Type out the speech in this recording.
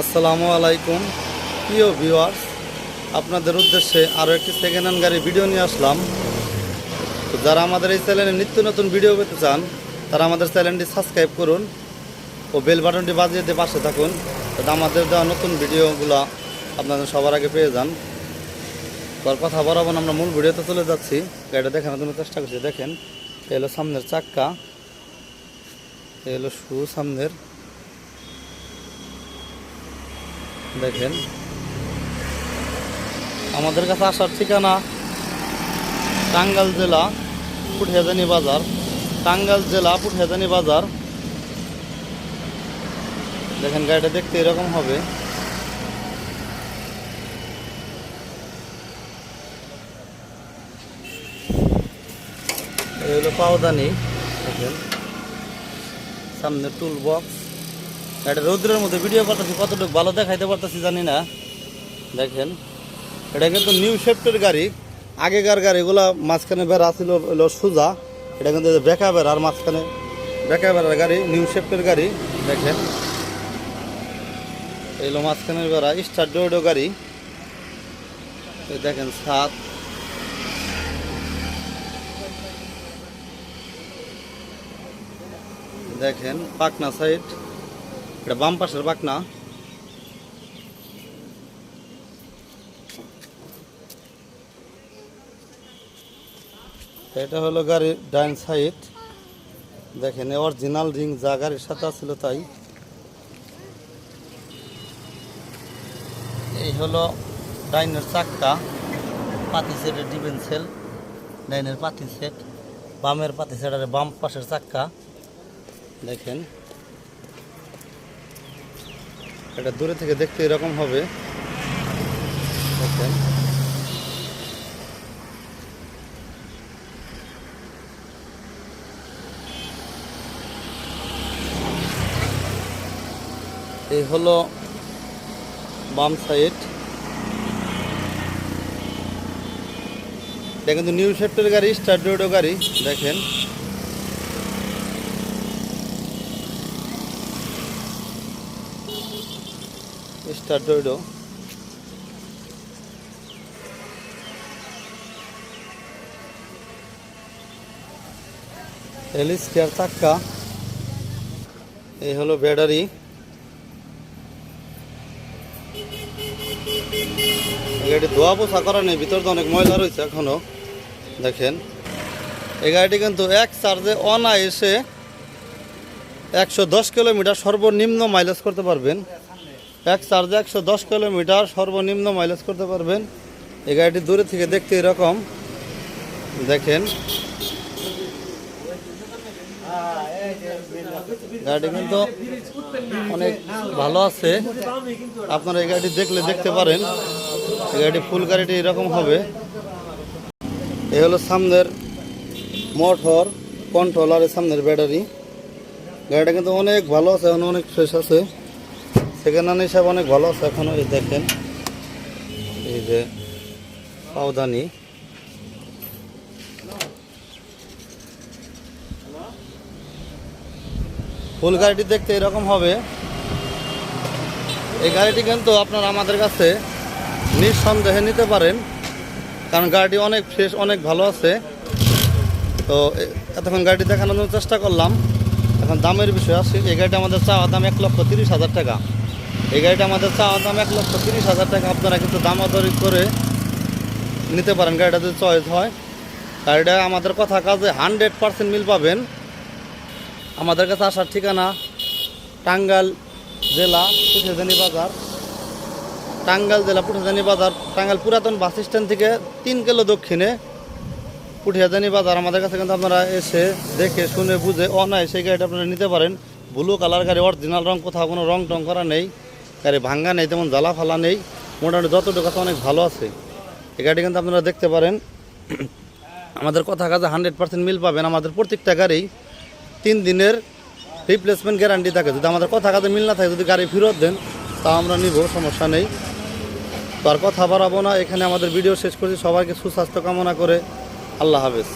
আসসালামু আলাইকুম। প্রিয় ভিউয়ার্স, আপনাদের উদ্দেশ্যে আরও একটি সেকেন্ড হ্যান্ড গাড়ি ভিডিও নিয়ে আসলাম। তো যারা আমাদের এই চ্যানেলে নিত্য নতুন ভিডিও পেতে চান, তারা আমাদের চ্যানেলটি সাবস্ক্রাইব করুন ও বেল বাটনটি বাজিয়ে দিয়ে পাশে থাকুন। তাতে আমাদের দেওয়া নতুন ভিডিওগুলো আপনাদের সবার আগে পেয়ে যান। তার কথা বরাবর আমরা মূল ভিডিওতে চলে যাচ্ছি। গাড়িটা দেখানোর জন্য চেষ্টা করছি। দেখেন এ হলো সামনের চাক্কা। এ হলো শু সামনের দেখেন। আমাদের কাছে আসার ঠিকানা টাঙ্গাল জেলা পুঠিয়াজানি বাজার। টাঙ্গাল জেলা পুঠিয়াজানি বাজার। দেখেন, গাড়িটা দেখতে এরকম হবে। পাওদানি। দেখেন, সামনে টুল বক্স এটা রৌদ্রের মধ্যে ভিডিও করতেছি, কতটুকু ভালো দেখাইতে পারতেছি জানি না। দেখেন, এটা কিন্তু নিউ শেফটের গাড়ি। আগেকার গাড়িগুলো মাঝখানে বেড়া ছিল সোজা। এটা কিন্তু বেকা বেড়ার মাঝখানে, বেকা বেড়ার গাড়ি নিউ শেফটের গাড়ি। দেখেন এলো মাঝখানের বেড়া, স্টার ডোডো গাড়ি। দেখেন সাত দেখেন, পাকনা সাইড এটা বাম পাশের পাকনা এটা হলো গাড়ির ডাইন সাইড। দেখেন অরিজিনাল রিং যা গাড়ির সাথে ছিল তাই। এই হলো ডাইনের চাক্কা, পাতি সেটের ডিফেন্স সেল, ডাইনের পাতি সেট, বামের পাতি সেট আর বাম পাশের চাক্কা। দেখেন এটা দূরে থেকে দেখতে এরকম হবে। এই হলো বাম সাইড এটা কিন্তু নিউ শেফটের গাড়ি স্টার গাড়ি। দেখেন। স্টার ডোডো এলিস কেয়ার চাক্কা এই হলো ব্যাটারি গাড়িটি ধোয়া পোছা করা নেই, ভিতর তো অনেক ময়লা রয়েছে এখনও। দেখেন। এই গাড়িটি কিন্তু এক চার্জে অনায়াসে একশো দশ কিলোমিটার সর্বনিম্ন মাইলেজ করতে পারবেন। এক চার্জে একশো দশ কিলোমিটার সর্বনিম্ন মাইলেজ করতে পারবেন। এই গাড়িটি দূরে থেকে দেখতে এরকম। দেখেন। গাড়িটি কিন্তু অনেক ভালো আছে। আপনারা এই গাড়িটি দেখলে দেখতে পারেন। এই গাড়িটি ফুল গাড়িটি এরকম হবে। এই হলো সামনের মোটর কন্ট্রোলার সামনের ব্যাটারি গাড়িটা কিন্তু অনেক ভালো আছে, অনেক ফ্রেশ আছে। সেকেন্ড হ্যান্ড হিসাবে অনেক ভালো আছে। এখনও এই দেখেন, এই যে পাওদানি। ফুল গাড়িটি দেখতে এরকম হবে। এই গাড়িটি কিন্তু আপনারা আমাদের কাছে নিঃসন্দেহে নিতে পারেন, কারণ গাড়িটি অনেক ফ্রেশ অনেক ভালো আছে। তো এতক্ষণ গাড়িটি দেখানোর চেষ্টা করলাম। এখন দামের বিষয় আসছি এই গাড়িটা আমাদের চাওয়া দাম এক লক্ষ তিরিশ হাজার টাকা। এই গাড়িটা আমাদের চাওয়া দাম এক লক্ষ তিরিশ হাজার টাকা। আপনারা কিন্তু দামাদরি করে নিতে পারেন গাড়িটা যদি চয়েস হয়। গাড়িটা আমাদের কথা কাজে হান্ড্রেড পার্সেন্ট মিল পাবেন। আমাদের কাছে আসার ঠিকানা টাঙ্গাল জেলা পুঠেজানি বাজার। টাঙ্গাল জেলা পুঠেজানি বাজার টাঙ্গাল পুরাতন বাস স্ট্যান্ড থেকে তিন কিলো দক্ষিণে পুঠিয়াজানি বাজার। আমাদের কাছে কিন্তু আপনারা এসে দেখে, শুনে, বুঝে অনায় সেই গাড়িটা আপনারা নিতে পারেন। ব্লু কালার গাড়ি অরিজিনাল রং কোথাও কোনো রং টং করা নেই, গাড়ি ভাঙ্গা নেই, তেমন জ্বালা ফালা নেই। মোটামুটি যতটুকু আছে অনেক ভালো আছে। এই গাড়ি কিন্তু আপনারা দেখতে পারেন। আমাদের কথা কাজে হান্ড্রেড পার্সেন্ট মিল পাবেন। আমাদের প্রত্যেকটা গাড়ি তিন দিনের রিপ্লেসমেন্ট গ্যারান্টি থাকে। যদি আমাদের কথা কাজে মিল না থাকে, যদি গাড়ি ফেরত দেন, তা আমরা নিব, সমস্যা নেই। তো আর কথা বাড়াবো না। এখানে আমাদের ভিডিও শেষ করছি। সবাইকে সুস্বাস্থ্য কামনা করে আল্লাহ হাফেজ।